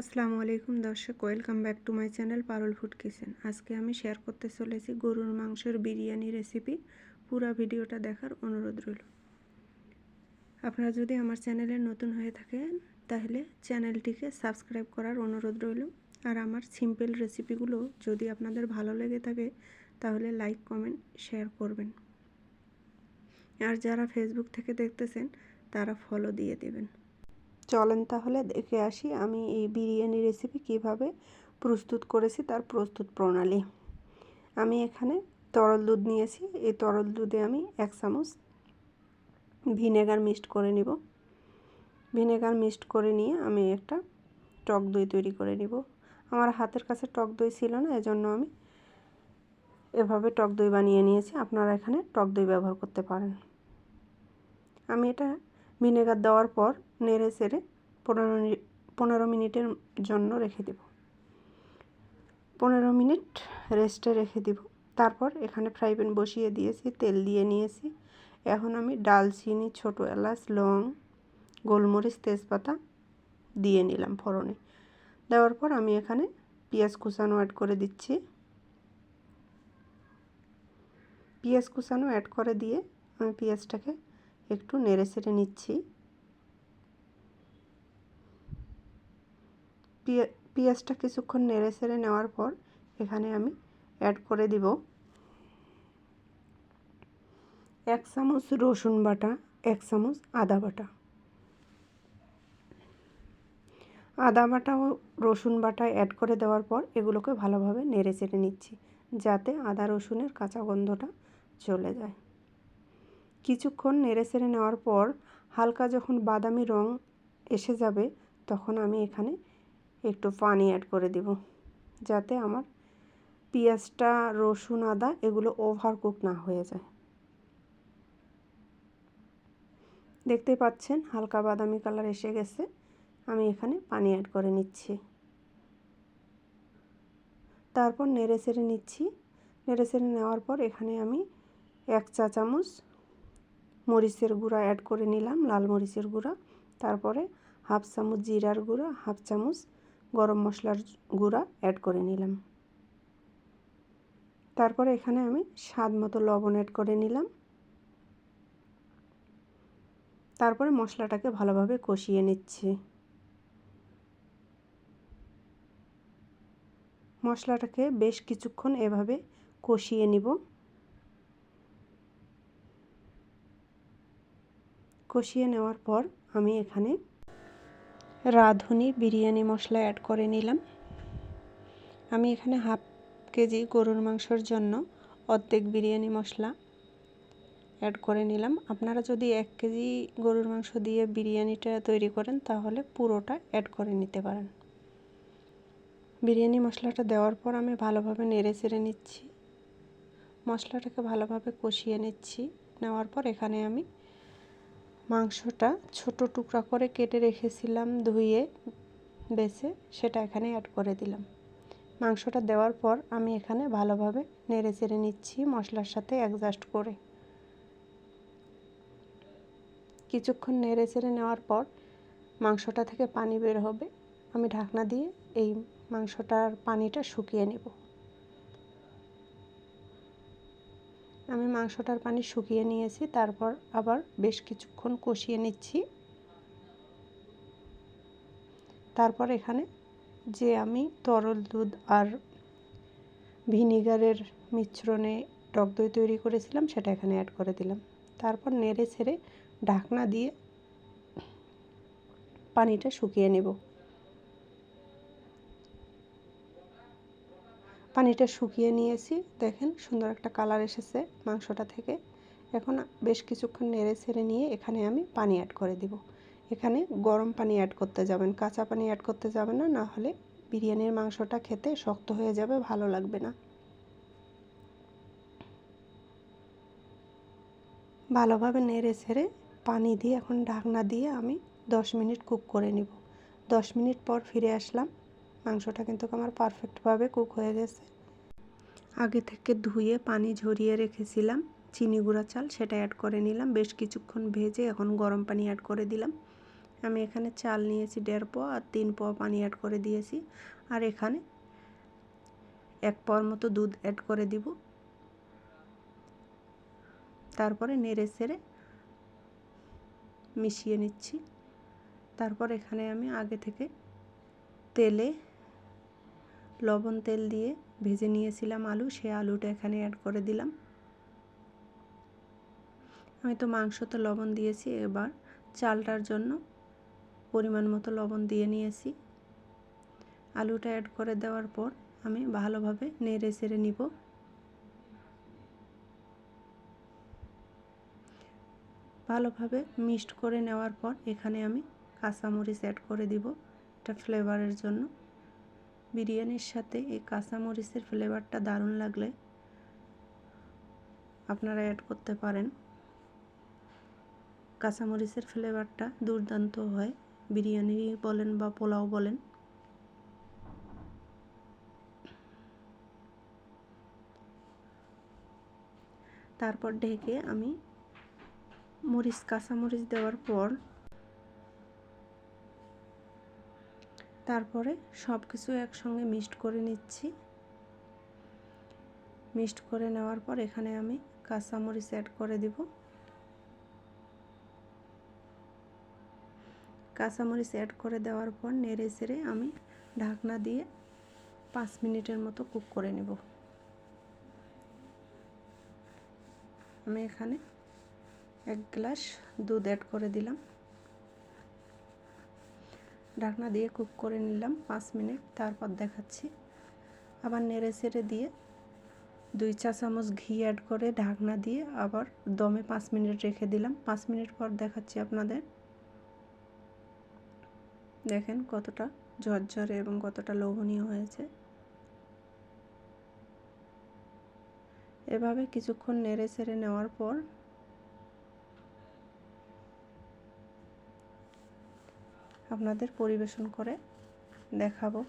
আসসালামু আলাইকুম দর্শক, welcome back to my channel Parul food kitchen. আজকে আমি শেয়ার করতে চলেছি গরুর মাংসের বিরিয়ানি রেসিপি পুরো ভিডিওটা দেখার অনুরোধ রইল। আপনারা যদি আমার চ্যানেলে নতুন হয়ে থাকেন, তাহলে চ্যানেলটিকে সাবস্ক্রাইব করার অনুরোধ রইল। আর আমার সিম্পল রেসিপিগুলো যদি আপনাদের ভালো লেগে থাকে, তাহলে লাইক কমেন্ট শেয়ার করবেন। আর যারা ফেসবুক থেকে দেখতেছেন, তারা ফলো দিয়ে দেবেন। চলেন তাহলে দেখে আসি আমি এই বিরিয়ানি রেসিপি কীভাবে প্রস্তুত করেছি তার প্রস্তুত প্রণালী। আমি এখানে তরল দুধ নিয়েছি, এই তরল দুধে আমি এক চামচ ভিনেগার মিক্সড করে নিব। ভিনেগার মিক্সড করে নিয়ে আমি একটা টক দই তৈরি করে নিব। আমার হাতের কাছে টক দই ছিল না, এজন্য আমি এভাবে টক দই বানিয়ে নিয়েছি। আপনারা এখানে টক দই ব্যবহার করতে পারেন। আমি এটা ভিনেগার দেওয়ার পর নেড়ে চেড়ে পনেরো পনেরো মিনিটের জন্য রেখে দেব। পনেরো মিনিট রেস্টে রেখে দিব। তারপর এখানে ফ্রাই প্যান বসিয়ে দিয়েছি, তেল দিয়ে নিয়েছি। এখন আমি ডালচিনি ছোটো এলাচ, লং, গোলমরিচ, তেজপাতা দিয়ে নিলাম ফোড়নে। দেওয়ার পর আমি এখানে পেঁয়াজ কুচানো অ্যাড করে দিচ্ছি। পেঁয়াজ কুচানো অ্যাড করে দিয়ে আমি পেঁয়াজটাকে একটু নেড়ে ছেড়ে নিচ্ছি। পেঁয়াজটা কিছুক্ষণ নেড়ে ছেড়ে নেওয়ার পর এখানে আমি অ্যাড করে দিব এক চামচ রসুন বাটা, এক চামচ আদা বাটা। আদা বাটা ও রসুন বাটা অ্যাড করে দেওয়ার পর এগুলোকে ভালোভাবে নেড়ে চেড়ে নিচ্ছি, যাতে আদা রসুনের কাঁচা গন্ধটা চলে যায়। কিছুক্ষণ নেড়ে চেড়ে নেওয়ার পর হালকা যখন বাদামি রং এসে যাবে, তখন আমি এখানে একটু পানি অ্যাড করে দিব, যাতে আমার পেঁয়াজটা, রসুন, আদা এগুলো ওভার কুক না হয়ে যায়। দেখতে পাচ্ছেন হালকা বাদামি কালার এসে গেছে, আমি এখানে পানি অ্যাড করে নিচ্ছি। তারপর নেড়ে চেড়ে নিচ্ছি, নেড়ে চেড়ে নেওয়ার পর এখানে আমি এক চা চামচ মরিচের গুঁড়া অ্যাড করে নিলাম, লাল মরিচের গুঁড়া। তারপরে হাফ চামচ জিরার গুঁড়া, হাফ চামচ গরম মশলার গুঁড়া অ্যাড করে নিলাম। তারপরে এখানে আমি স্বাদ মতো লবণ অ্যাড করে নিলাম। তারপরে মশলাটাকে ভালোভাবে কষিয়ে নিচ্ছি। মশলাটাকে বেশ কিছুক্ষণ এভাবে কষিয়ে নিব। কষিয়ে নেওয়ার পর আমি এখানে রাঁধুনি বিরিয়ানি মশলা অ্যাড করে নিলাম। আমি এখানে হাফ কেজি গরুর মাংসর জন্য অর্ধেক বিরিয়ানি মশলা অ্যাড করে নিলাম। আপনারা যদি এক কেজি গরুর মাংস দিয়ে বিরিয়ানিটা তৈরি করেন, তাহলে পুরোটা অ্যাড করে নিতে পারেন। বিরিয়ানি মশলাটা দেওয়ার পর আমি ভালোভাবে নেড়ে চেড়ে নিচ্ছি। মশলাটাকে ভালোভাবে কষিয়ে নিচ্ছি। নেওয়ার পর এখানে আমি মাংসটা ছোট টুকরা করে কেটে রেখেছিলাম ধুয়ে বেছে, সেটা এখানে অ্যাড করে দিলাম। মাংসটা দেওয়ার পর আমি এখানে ভালোভাবে নেড়ে চেড়ে নিচ্ছি মশলার সাথে অ্যাডজাস্ট করে। কিছুক্ষণ নেড়ে চেড়ে নেওয়ার পর মাংসটা থেকে পানি বের হবে। আমি ঢাকনা দিয়ে এই মাংসটার পানিটা শুকিয়ে নেব। আমি মাংসটার পানি শুকিয়ে নিয়েছি, তারপর আবার বেশ কিছুক্ষণ কষিয়ে নিচ্ছি। তারপর এখানে যে আমি তরল দুধ আর ভিনিগারের মিশ্রণে টক দই তৈরি করেছিলাম, সেটা এখানে অ্যাড করে দিলাম। তারপর নেড়ে ছেড়ে ঢাকনা দিয়ে পানিটা শুকিয়ে নেব। পানিটা শুকিয়ে নিয়েছি। দেখেন, সুন্দর একটা কালার এসেছে মাংসটা থেকে। এখন বেশ কিছুক্ষণ নেড়ে ছেড়ে নিয়ে এখানে আমি পানি অ্যাড করে দিব। এখানে গরম পানি অ্যাড করতে যাবেন, কাঁচা পানি অ্যাড করতে যাবেন না না হলে বিরিয়ানির মাংসটা খেতে শক্ত হয়ে যাবে, ভালো লাগবে না। ভালোভাবে নেড়ে ছেড়ে পানি দিয়ে, এখন ঢাকনা দিয়ে আমি দশ মিনিট কুক করে নিব। দশ মিনিট পর ফিরে আসলাম। মাংসটা কিন্তু আমার পারফেক্টভাবে কুক হয়ে গেছে। আগে থেকে ধুয়ে পানি ঝরিয়ে রেখেছিলাম, চিনি গুঁড়া চাল সেটা অ্যাড করে নিলাম, বেশ কিছুক্ষণ ভেজে এখন গরম পানি অ্যাড করে দিলাম। আমি এখানে চাল নিয়েছি দেড় পোয়া আর তিন পোয়া পানি অ্যাড করে দিয়েছি, আর এখানে এক পোয়ার মতো দুধ অ্যাড করে দিব। তারপরে নেড়ে সেড়ে মিশিয়ে নিচ্ছি। তারপর এখানে আমি আগে থেকে তেলে লবণ তেল দিয়ে ভেজে নিয়েছিলাম আলু, সে আলুটা এখানে অ্যাড করে দিলাম। আমি তো মাংসতে লবণ দিয়েছি, এবার চালটার জন্য পরিমাণ মতো লবণ দিয়ে নিয়েছি। আলুটা অ্যাড করে দেওয়ার পর আমি ভালোভাবে নেড়ে চেড়ে নিব। ভালোভাবে মিক্সড করে নেওয়ার পর এখানে আমি কাঁচামরিচ অ্যাড করে দিব, এটা ফ্লেভারের জন্য। বিরিয়ানির সাথে এই কাঁচামরিচের ফ্লেভারটা দারুণ লাগলে আপনারা অ্যাড করতে পারেন। কাঁচামরিচের ফ্লেভারটা দুর্দান্ত হয়। বিরিয়ানি বলেন বা পোলাও বলেন। তারপর ঢেকে আমি মরিচ, কাঁচামরিচ দেওয়ার পর তারপরে সব কিছু একসঙ্গে মিক্সড করে নিচ্ছি। মিক্সড করে নেওয়ার পর এখানে আমি কাঁচামরিচ অ্যাড করে দিব। কাঁচামরিচ অ্যাড করে দেওয়ার পর নেড়ে চেড়ে আমি ঢাকনা দিয়ে পাঁচ মিনিটের মতো কুক করে নেব। আমি এখানে এক গ্লাস দুধ অ্যাড করে দিলাম। ঢাকনা দিয়ে কুক করে নিলাম পাঁচ মিনিট, তারপর দেখাচ্ছি। আবার নেড়ে চেড়ে দিয়ে দুই চা চামচ ঘি অ্যাড করে ঢাকনা দিয়ে আবার দমে পাঁচ মিনিট রেখে দিলাম। পাঁচ মিনিট পর দেখাচ্ছি আপনাদের। দেখেন কতটা ঝরঝরে এবং কতটা লোভনীয় হয়েছে। এভাবে কিছুক্ষণ নেড়ে চেড়ে নেওয়ার পর আপনাদের পরিবেশন করে দেখাবো।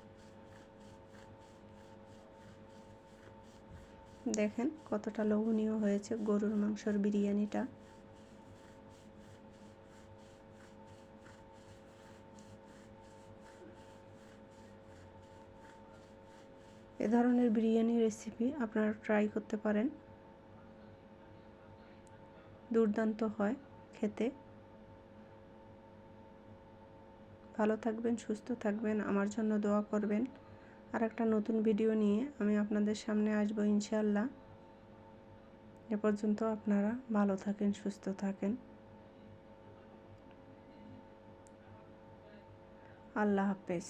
দেখেন কতটা লোভনীয় হয়েছে গরুর মাংসর বিরিয়ানিটা। এ ধরনের বিরিয়ানি রেসিপি আপনারা ট্রাই করতে পারেন। দুর্দান্ত হয় খেতে। ভালো থাকবেন, সুস্থ থাকবেন, আমার জন্য দোয়া করবেন। আর একটা নতুন ভিডিও নিয়ে আমি আপনাদের সামনে আসব ইনশাল্লাহ এ পর্যন্ত আপনারা ভালো থাকেন, সুস্থ থাকেন। আল্লাহ হাফেজ।